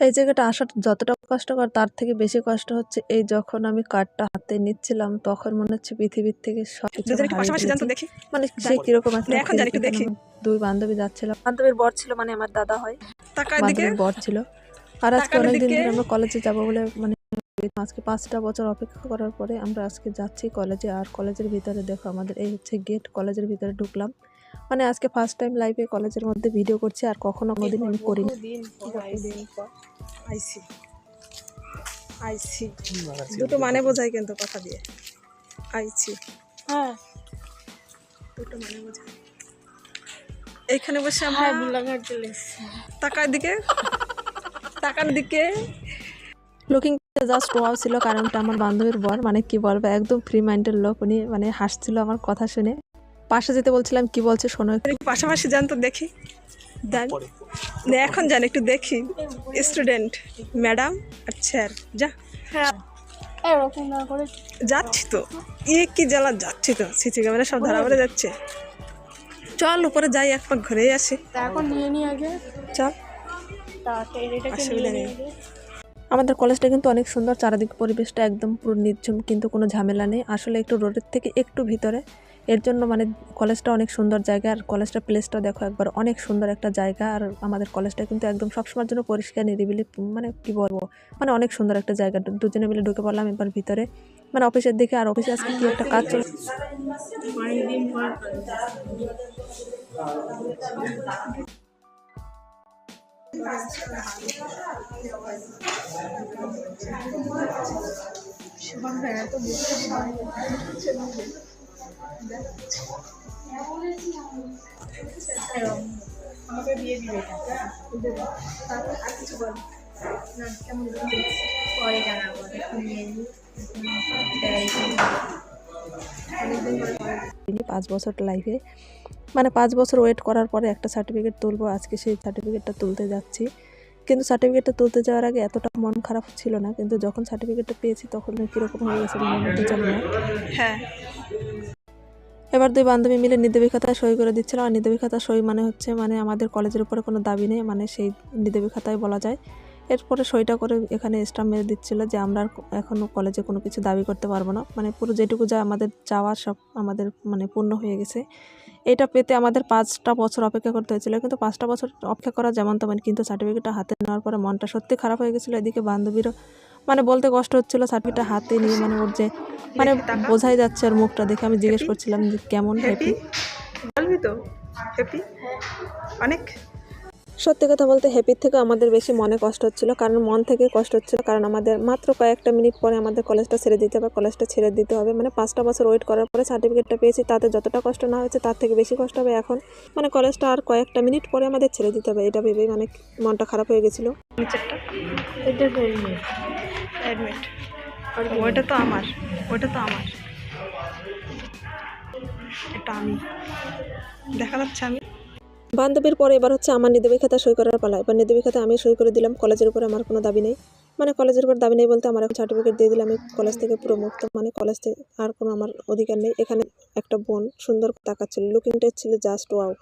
এই জায়গাটা আসাটা যতটা কষ্টকর তার থেকে বেশি কষ্ট হচ্ছে এই যখন আমি কার্ডটা হাতে নিচ্ছিলাম তখন মনে হচ্ছে পৃথিবীর থেকে। দেখি। মানে সে কীরকম। দুই বান্ধবী যাচ্ছিল বান্ধবীর বর ছিল মানে আমার দাদা হয়। বান্ধবীর বর ছিল। আর আজকে অনেকদিন ধরে আমরা কলেজে যাব বলে মানে আজকে পাঁচটা বছর অপেক্ষা করার পরে আমরা আজকে যাচ্ছি কলেজে। আর কলেজের ভিতরে দেখো আমাদের এই হচ্ছে গেট কলেজের ভিতরে ঢুকলাম। মানে আজকে ফার্স্ট টাইম লাইভে কলেজের মধ্যে ভিডিও করছি আর কখনো কোনোদিন আমি করিনি। আইসি। আইসি। দুটো মানে বোঝায় কিন্তু কথা দিয়ে। আইসি। হ্যাঁ। দুটো মানে বোঝায়। এইখানে বসে আমরা হ্যাঁ গোলাঘাট চলে এসেছি। টাকার দিকে টাকার দিকে। লুকিং জাস্ট ওয়াও ছিল কারণটা আমার বান্ধবীর বর মানে কি বলব একদম ফ্রি মাইন্ডের লোক। উনি মানে হাসছিল আমার কথা শুনে। পাশে যেতে বলছিলাম কি বলছে শোনো পাশাপাশি যান তো দেখি। দেন। এখন যান একটু দেখি। স্টুডেন্ট ম্যাডাম আর স্যার যা। হ্যাঁ। না যাচ্ছি তো। এ কি জ্বালা যাচ্ছি তো। সিসি ক্যামেরা সব ধরা পড়ে যাচ্ছে। চল উপরে যাই এক পাক ঘুরে আসি এখন নিয়ে নিয়ে আগে। চল। অসুবিধা নেই। আমাদের কলেজটা কিন্তু অনেক সুন্দর চারিদিক পরিবেশটা একদম পুরো নির্ঝুম কিন্তু কোনো ঝামেলা নেই। আসলে একটু রোডের থেকে একটু ভিতরে। এর জন্য মানে কলেজটা অনেক সুন্দর জায়গা, আর কলেজটা প্লেসটা দেখো একবার, অনেক সুন্দর একটা জায়গা, আর আমাদের কলেজটা কিন্তু একদম সবসময়ের জন্য পরিষ্কার, নিরিবিলি মানে কি বলব মানে অনেক সুন্দর একটা জায়গা। দুজনে মিলে ঢুকে পড়লাম এবার ভিতরে। মানে অফিসের দিকে আর অফিসে আজকে কি একটা কাজ চলছে অনেকদিন পর পাঁচ বছর লাইফে মানে পাঁচ বছর ওয়েট করার পরে একটা সার্টিফিকেট তুলবো, আজকে সেই সার্টিফিকেটটা তুলতে যাচ্ছি। কিন্তু সার্টিফিকেটটা তুলতে যাওয়ার আগে এতটা মন খারাপ ছিল না, কিন্তু যখন সার্টিফিকেটটা পেয়েছি তখন কীরকম হয়ে গেছে মধ্যে জানি না। হ্যাঁ। এবার দুই বান্ধবী মিলে নিদেবী খাতায় সই করে দিচ্ছিল। আর নিদেবী খাতা সই মানে হচ্ছে মানে আমাদের কলেজের উপরে কোনো দাবি নেই মানে সেই নিদেবী খাতায় বলা যায়। এরপরে সইটা করে এখানে স্টাম্প মেরে দিচ্ছিল যে আমরা এখনও কলেজে কোনো কিছু দাবি করতে পারব না। মানে পুরো যেটুকু যা আমাদের চাওয়া সব আমাদের মানে পূর্ণ হয়ে গেছে। এটা পেতে আমাদের পাঁচটা বছর অপেক্ষা করতে হয়েছিল, কিন্তু পাঁচটা বছর অপেক্ষা করা যেমন তেমন, কিন্তু সার্টিফিকেটটা হাতে নেওয়ার পরে মনটা সত্যি খারাপ হয়ে গেছিল। এদিকে বান্ধবীরও মানে বলতে কষ্ট হচ্ছিল সার্টিফিকেটটা হাতে নিয়ে মানে ওর যে মানে বোঝাই যাচ্ছে আর মুখটা দেখে। আমি জিজ্ঞেস করছিলাম যে কেমন হ্যাপি বলবি তো? হ্যাপি অনেক? সত্যি কথা বলতে হ্যাপির থেকে আমাদের বেশি মনে কষ্ট হচ্ছিল কারণ মন থেকে কষ্ট হচ্ছিল কারণ আমাদের মাত্র কয়েকটা মিনিট পরে আমাদের কলেজটা ছেড়ে দিতে হবে কলেজটা ছেড়ে দিতে হবে। মানে পাঁচটা বছর ওয়েট করার পরে সার্টিফিকেটটা পেয়েছি তাতে যতটা কষ্ট না হয়েছে তার থেকে বেশি কষ্ট হবে এখন। মানে কলেজটা আর কয়েকটা মিনিট পরে আমাদের ছেড়ে দিতে হবে এটা ভেবেই মানে মনটা খারাপ হয়ে গেছিল। এটা অ্যাডমিট ওইটা তো আমার ওইটা তো আমার। এটা আমি। দেখা যাচ্ছে আমি। বান্ধবীর পরে এবার হচ্ছে আমার নিদেবী খাতা সই করার পালা। এবার নিদেবী খাতা আমি সই করে দিলাম কলেজের উপরে আমার কোনো দাবি নেই। মানে কলেজের উপর দাবি নেই বলতে আমার এখন সার্টিফিকেট দিয়ে দিলাম আমি কলেজ থেকে পুরো মুক্ত। মানে কলেজ থেকে আর কোনো আমার অধিকার নেই। এখানে একটা বোন সুন্দর তাকাচ্ছিল লুকিংটা ছিল জাস্ট ওয়াও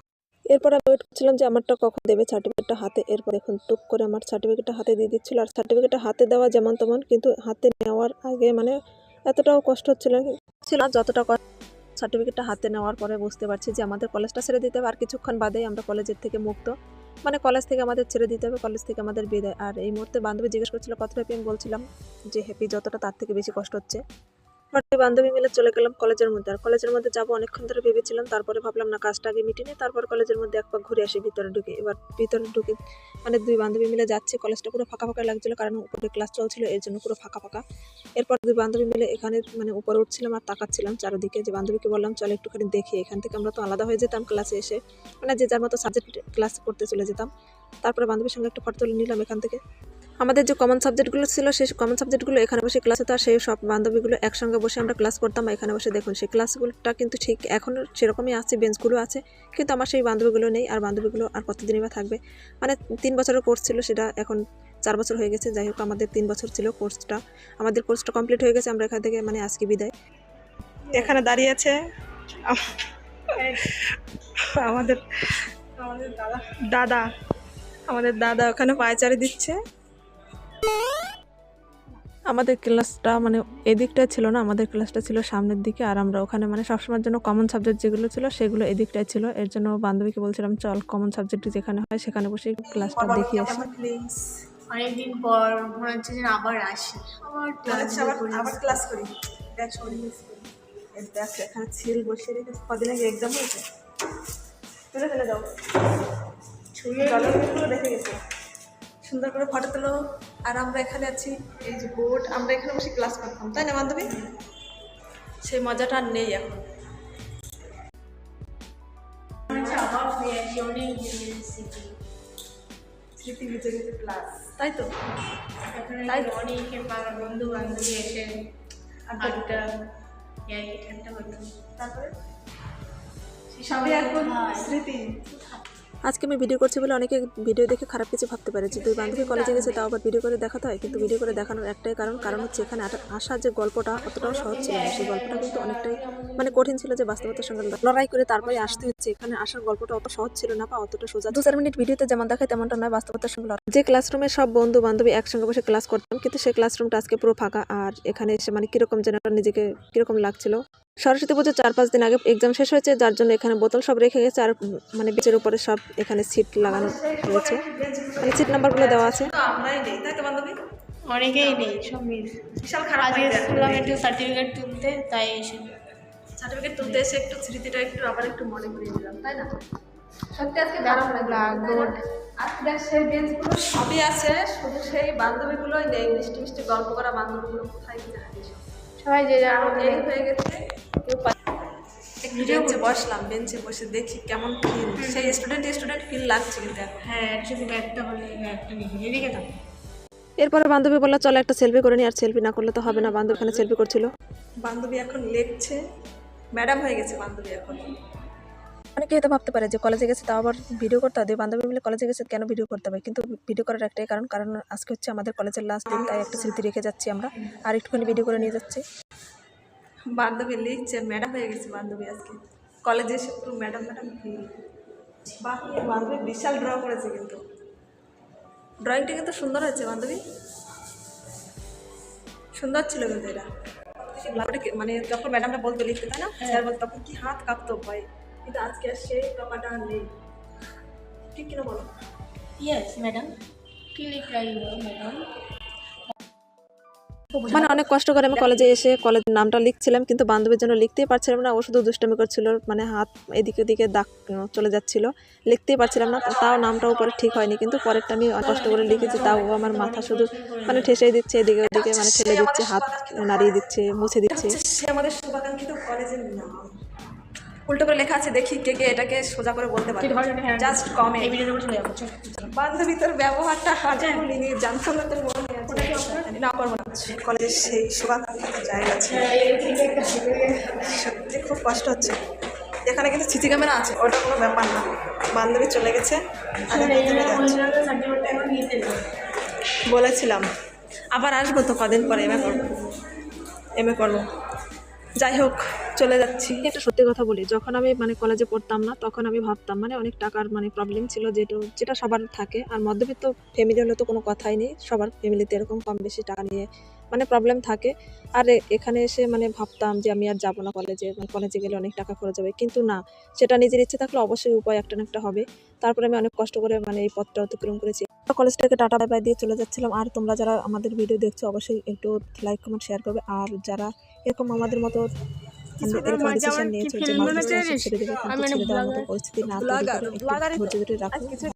এরপর আমি ওয়েট করছিলাম যে আমারটা কখন দেবে সার্টিফিকেটটা হাতে। এরপর এখন টুক করে আমার সার্টিফিকেটটা হাতে দিয়ে দিচ্ছিল। আর সার্টিফিকেটটা হাতে দেওয়া যেমন তেমন, কিন্তু হাতে নেওয়ার আগে মানে এতটাও কষ্ট হচ্ছিল ছিল না, যতটা কষ্ট সার্টিফিকেটটা হাতে নেওয়ার পরে বুঝতে পারছি যে আমাদের কলেজটা ছেড়ে দিতে হবে। আর কিছুক্ষণ বাদেই আমরা কলেজের থেকে মুক্ত। মানে কলেজ থেকে আমাদের ছেড়ে দিতে হবে কলেজ থেকে আমাদের বিদায়। আর এই মুহূর্তে বান্ধবী জিজ্ঞেস করছিল কতটা হ্যাপি আমি বলছিলাম? যে হ্যাপি যতটা তার থেকে বেশি কষ্ট হচ্ছে। এই বান্ধবী মিলে চলে গেলাম কলেজের মধ্যে। আর কলেজের মধ্যে যাব অনেকক্ষণ ধরে ভেবেছিলাম, তারপরে ভাবলাম, না, কাজটা আগে মিটিয়ে তারপর কলেজের মধ্যে এক পাক ঘুরে আসি, ভিতরে ঢুকে। এবার ভিতরে ঢুকে মানে দুই বান্ধবী মিলে যাচ্ছি। কলেজটা পুরো ফাঁকা ফাঁকা লাগছিল, কারণ উপরে ক্লাস চলছিল, এর জন্য পুরো ফাঁকা ফাঁকা। এরপর দুই বান্ধবী মিলে এখানে মানে উপরে উঠছিলাম আর তাকাচ্ছিলাম চারিদিকে। যে বান্ধবীকে বললাম, চল একটুখানি দেখি, এখান থেকে আমরা তো আলাদা হয়ে যেতাম ক্লাসে এসে। মানে যে যার মতো সাবজেক্ট ক্লাস করতে চলে যেতাম। তারপরে বান্ধবীর সঙ্গে একটা ফটো তুলে নিলাম এখান থেকে। আমাদের যে কমন সাবজেক্টগুলো ছিল, সেই কমন সাবজেক্টগুলো এখানে বসে ক্লাস হতো, আর সেই সব বান্ধবীগুলো একসঙ্গে বসে আমরা ক্লাস করতাম। এখানে বসে দেখুন, সেই ক্লাসগুলোটা কিন্তু ঠিক এখনও সেরকমই আছে বেঞ্চগুলো আছে, কিন্তু আমার সেই বান্ধবীগুলো নেই, আর বান্ধবীগুলো আর কতদিনই বা থাকবে? মানে তিন বছরের কোর্স ছিল, সেটা এখন চার বছর হয়ে গেছে, যাই হোক আমাদের তিন বছর ছিল কোর্সটা আমাদের কোর্সটা কমপ্লিট হয়ে গেছে, আমরা এখান থেকে মানে আজকে বিদায়। এখানে দাঁড়িয়ে আছে আমাদের দাদা আমাদের দাদা ওখানে পায়চারি দিচ্ছে। আমাদের ক্লাসটা মানে এদিকটা ছিল না আমাদের ক্লাসটা ছিল সামনের দিকে আর আমরা ওখানে মানে সবসময়ের জন্য কমন সাবজেক্ট যেগুলো ছিল সেগুলো এদিকটাই ছিল। এর জন্য বান্ধবীকে বলছিলাম চল কমন সাবজেক্ট যেখানে হয় সেখানে বসে ক্লাসটা দেখি আসি। অনেকদিন পর মনে হচ্ছে যেন আবার আসি। আবার ক্লাস আবার আবার ক্লাস করি। দেখ এখানে ছিল বসে রেখেছে কদিন আগে এক্সাম হয়েছে। তুলে ফেলে দাও। জলগুলো দেখে গেছে। সুন্দর করে ফটো তোলো। আর আমরা এখানে আছি। এই যে বোর্ড আমরা এখানে বসে ক্লাস করতাম। তাই না বান্ধবী? সেই মজাটা আর নেই এখন। স্মৃতি ক্লাস তাই তো? তাই? অনেকে বন্ধু বান্ধবী এসে আড্ডা হতো তারপরে সবই এখন স্মৃতি। আজকে আমি ভিডিও করছি বলে অনেকে ভিডিও দেখে খারাপ কিছু ভাবতে পারে। যে দুই বান্ধবী কলেজে গেছে, তাও আবার ভিডিও করে দেখাতে হয়। কিন্তু ভিডিও করে দেখানোর একটাই কারণ কারণ হচ্ছে এখানে আসার যে গল্পটা অতটাও সহজ ছিল না। সেই গল্পটা কিন্তু অনেকটাই মানে কঠিন ছিল যে বাস্তবতার সঙ্গে লড়াই করে তারপরে আসতে হচ্ছে। এখানে আসার গল্পটা অত সহজ ছিল না বা অতটা সোজা। দু চার মিনিট ভিডিওতে যেমন দেখায়, তেমনটা নয় বাস্তবতার সঙ্গে লড়াই। যে ক্লাসরুমে সব বন্ধু বান্ধবী একসঙ্গে বসে ক্লাস করতাম, কিন্তু সেই ক্লাসরুমটা আজকে পুরো ফাঁকা। আর এখানে এসে মানে কীরকম যেন নিজেকে কীরকম লাগছিল। সরস্বতী পুজো চার পাঁচ দিন আগে এক্সাম শেষ হয়েছে যার জন্য এখানে বোতল সব রেখে গেছে আর মানে বেচের উপরে সব এখানে সিট লাগানো রয়েছে। মানে সিট নাম্বারগুলো দেওয়া আছে। তো আমরাই নেই তাই তো বান্ধবী? অনেকেই নেই সব মিস বিশাল খারাপ আজকে স্কুলাম একটু সার্টিফিকেট তুলতে তাই এসে সার্টিফিকেট তুলতে এসে একটু স্মৃতিটা একটু আবার একটু মনে করিয়ে দিলাম তাই না? সত্যি আজকে দারুণ ব্ল্যাকবোর্ড আজকে সেই বেঞ্চগুলো সবই আছে শুধু সেই বান্ধবীগুলোই নেই মিষ্টি মিষ্টি গল্প করা বান্ধবীগুলো কোথায় গিয়ে সবাই যে যার মতো হয়ে গেছে। কেউ বেঞ্চে বসলাম বেঞ্চে বসে দেখি কেমন ফিল সেই স্টুডেন্ট স্টুডেন্ট ফিল লাগছে কিন্তু হ্যাঁ একসাথে ব্যাগটা হলে একটা নিয়ে এদিকে থাকো এরপরে বান্ধবী বলল চলো একটা সেলফি করে নি আর সেলফি না করলে তো হবে না। বান্ধবী এখানে সেলফি করছিল। বান্ধবী এখন লেখছে। ম্যাডাম হয়ে গেছে বান্ধবী এখন। অনেকে হয়তো ভাবতে পারে যে কলেজে গেছে তাও আবার ভিডিও করতে হবে। বান্ধবী মিলে কলেজে গেছে কেন ভিডিও করতে হবে? কিন্তু ভিডিও করার একটাই কারণ কারণ আজকে হচ্ছে আমাদের কলেজের লাস্ট দিন তাই একটা স্মৃতি রেখে যাচ্ছি আমরা। আর একটুখানি ভিডিও করে নিয়ে যাচ্ছি। বান্ধবী লিখছে ম্যাডাম হয়ে গেছে বান্ধবী আজকে। কলেজে এসে পুরো ম্যাডাম ম্যাডাম ফিল বান্ধবী বিশাল ড্র করেছে কিন্তু। ড্রয়িংটা কিন্তু সুন্দর হয়েছে বান্ধবী। সুন্দর ছিল কিন্তু এটা। মানে যখন ম্যাডামটা বলতো লিখতে তাই না? স্যার বলতো তখন কি হাত কাঁপতো ভয়? কিন্তু আজকে আর সেই ব্যাপারটা আর নেই। ঠিক কিনা বলো? ইয়েস ম্যাডাম কি লিখাই ম্যাডাম মানে অনেক কষ্ট করে আমি কলেজে এসে কলেজের নামটা লিখছিলাম কিন্তু বান্ধবীর জন্য লিখতেই পারছিলাম না ও শুধু দুষ্টামি করছিল মানে হাত এদিকে ওদিকে দাগ চলে যাচ্ছিল। লিখতেই পারছিলাম না তাও নামটা উপরে ঠিক হয়নি কিন্তু পরেরটা আমি কষ্ট করে লিখেছি তাও আমার মাথা শুধু মানে ঠেসেই দিচ্ছে এদিকে ওদিকে মানে ঠেলে দিচ্ছে হাত নাড়িয়ে দিচ্ছে মুছে দিচ্ছে। সে আমাদের শুভাকাঙ্ক্ষিত কলেজের নাম। উল্টো করে লেখা আছে দেখি কে কে এটাকে সোজা করে বলতে পারে। জাস্ট কমে। বান্ধবী তোর ব্যবহারটা হাজার বলিনি জানতাম না তোর মনে না করব না কলেজের সেই শুভাকাঙ্ক্ষিত জায়গা আছে। সত্যি খুব কষ্ট হচ্ছে। এখানে কিন্তু সিসি ক্যামেরা আছে ওটা কোনো ব্যাপার না। বান্ধবী চলে গেছে নেই। বলেছিলাম আবার আসব তো কদিন পরে এমএ করব। এমএ করব। যাই হোক। চলে যাচ্ছি। একটা সত্যি কথা বলি, যখন আমি মানে কলেজে পড়তাম না, তখন আমি ভাবতাম মানে অনেক টাকার মানে প্রবলেম ছিল যেটা যেটা সবার থাকে। আর মধ্যবিত্ত ফ্যামিলি হলে তো কোনো কথাই নেই, সবার ফ্যামিলিতে এরকম কম বেশি টাকা নিয়ে মানে প্রবলেম থাকে। আর এখানে এসে মানে ভাবতাম যে আমি আর যাব না কলেজে মানে কলেজে গেলে অনেক টাকা খরচ হবে। কিন্তু না, সেটা নিজের ইচ্ছে থাকলে অবশ্যই উপায় একটা না একটা হবে। তারপরে আমি অনেক কষ্ট করে মানে এই পথটা অতিক্রম করেছি। কলেজটাকে টাটা বাই দিয়ে চলে যাচ্ছিলাম। আর তোমরা যারা আমাদের ভিডিও দেখছ, অবশ্যই একটু লাইক কমেন্ট শেয়ার করবে। আর যারা এরকম আমাদের মতো এরকম ডিসিশন নিয়েছে যে মাঝে ছেড়ে দেবে কিন্তু ছেড়ে দেওয়ার মতো পরিস্থিতি না তৈরি করে একটু ধৈর্য ধরে রাখো